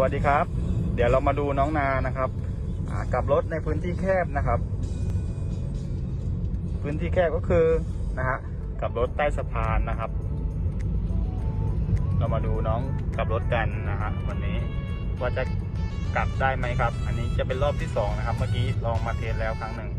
วัสดีครับ เดี๋ยวเรามาดูน้องนานะครับกับรถในพื้นที่แคบนะครับ พื้นที่แคบก็คือนะฮะกับรถใต้สะพานนะครับ เรามาดูน้องกับรถกันนะฮะวันนี้ว่าจะกลับได้ไหมครับ อันนี้จะเป็นรอบที่สองนะครับ เมื่อกี้ลองมาเทสแล้วครั้งหนึ่ง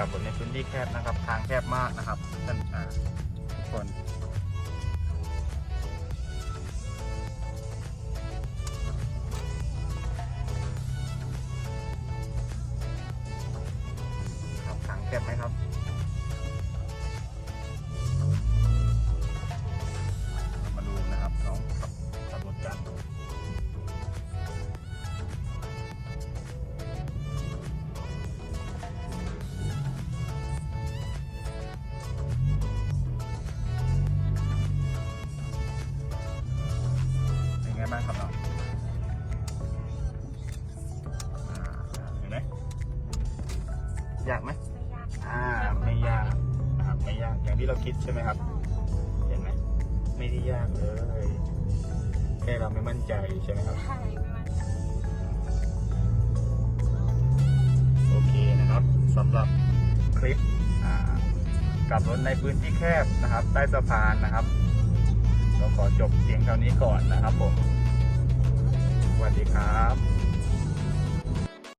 กับรถในพื้นที่แคบนะครับ ทางแคบมากนะครับท่านทุกคนครับทางแคบไหมครับ นไงบ้างครับน้องอ่าเห็นไหมยากไหมอ่าไม่ยากนะครับไม่ยากอย่างที่เราคิดใช่ไหมครับ เห็นไหมไม่ได้ยากเลยแค่เราไม่มั่นใจใช่ไหมครับใช่ไม่มั่นใจโอเคนะครับสำหรับคลิปอ่ากลับรถในพื้นที่แคบนะครับ ใต้สะพานนะครับเราขอจบเพียงเท่านี้ก่อนนะครับผมสวัสดี ครับ